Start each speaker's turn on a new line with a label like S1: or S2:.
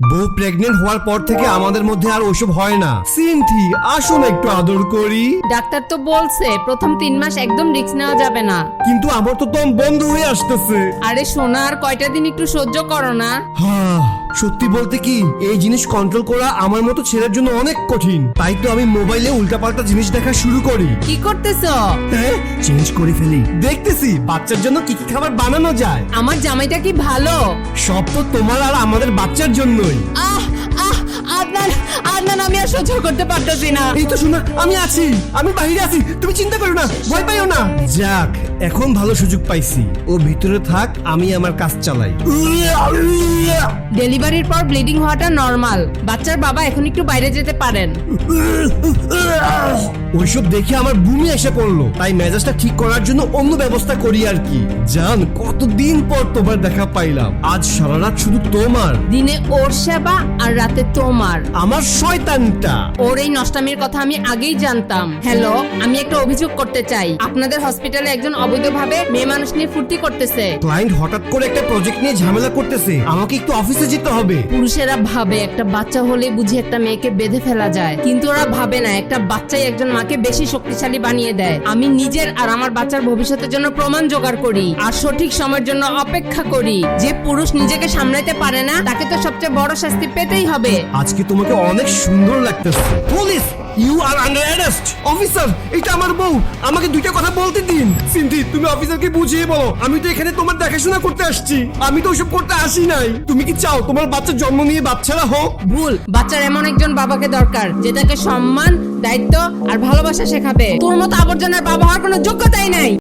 S1: বউ প্রেগনেন্ট হওয়ার পর থেকে আমাদের মধ্যে আর ওসব হয় না। সিনথি আসুন একটু আদর করি।
S2: ডাক্তার তো বলছে প্রথম তিন মাস একদম রিস্ক নেওয়া যাবে না।
S1: কিন্তু আমার তো তোম বন্ধ হয়ে আসতেছে।
S2: আরে সোনা আর কয়টা দিন একটু সহ্য করো না।
S1: হ্যাঁ, সত্যি বলতে কি এই জিনিস কন্ট্রোল করা আমার মতো ছেলের জন্য অনেক কঠিন। তাই তো আমি মোবাইলে উল্টাপাল্টা জিনিস দেখা শুরু করি।
S2: কি করতেছো?
S1: হ্যাঁ চেঞ্জ করে ফেলি। দেখতেছি বাচ্চার জন্য কি কি খাবার বানানো যায়।
S2: আমার জামাইটা কি ভালো?
S1: সব তো তোমার আর আমাদের বাচ্চার জন্যই।
S2: আহ আহ আর সহ্য করতে পারতেছি না।
S1: এই তো শোনা আমি আছি আমি বাইরে আছি তুমি চিন্তা করো না ভয় পাইও না। যাক এখন ভালো সুযোগ পাইছি। ও ভিতরে থাক আমি আমার কাজ চালাই।
S2: ডেলিভারির পর ব্লিডিং হওয়াটা নর্মাল বাচ্চার বাবা এখন একটু বাইরে যেতে পারেন।
S1: ওইসব দেখে আমার বুমি এসে পড়ল। তাই মেজাজটা ঠিক করার জন্য অন্য ব্যবস্থা করি আর কি। জান কতদিন পর তোমার দেখা পাইলাম। আজ সারা রাত শুধু তোমার।
S2: দিনে ওর সেবা আর রাতে তোমার।
S1: আমার শয়তানটা।
S2: ওর এই নষ্টামির কথা আমি আগেই জানতাম। হ্যালো আমি একটা অভিযোগ করতে চাই। আপনাদের হসপিটালে একজন অবৈধভাবে মেয়ে মানুষ নিয়ে ফুর্তি করতেছে।
S1: ক্লায়েন্ট হঠাৎ করে একটা প্রজেক্ট নিয়ে ঝামেলা করতেছে। আমাকে একটু অফিসে যেতে হবে।
S2: পুরুষেরা ভাবে একটা বাচ্চা হলে বুঝি একটা মেয়েকে বেঁধে ফেলা যায়। কিন্তু ওরা ভাবে না একটা বাচ্চাই একজন মাকে বেশি শক্তিশালী বানিয়ে দেয়। আমি নিজের আর আমার বাচ্চার ভবিষ্যতের জন্য প্রমাণ জোগাড় করি আর সঠিক সময়ের জন্য অপেক্ষা করি। যে পুরুষ নিজেকে সামলাইতে পারে না, তাকে তো সবচেয়ে বড় শাস্তি পেতেই হবে।
S1: আজকে তোমাকে অনেক সুন্দর লাগতেছে। Police! You are under arrest officer এটা আমার বউ। আমাকে দুইটা কথা বলতে দিন। সিন্ধি তুমি অফিসারকে বুঝিয়ে বলো। আমি তো এখানে তোমার দেখাশোনা করতে আসছি। আমি তো ওসব করতে আসি নাই। তুমি কি চাও তোমার বাচ্চা জন্ম নিয়ে বাচ্চারা হোক?
S2: ভুল। বাচ্চার এমন একজন বাবাকে দরকার যে তাকে সম্মান দায়িত্ব আর ভালোবাসা শেখাবে। তোর মতো আবর্জনার বাবা হওয়ার কোনো যোগ্যতাই নাই।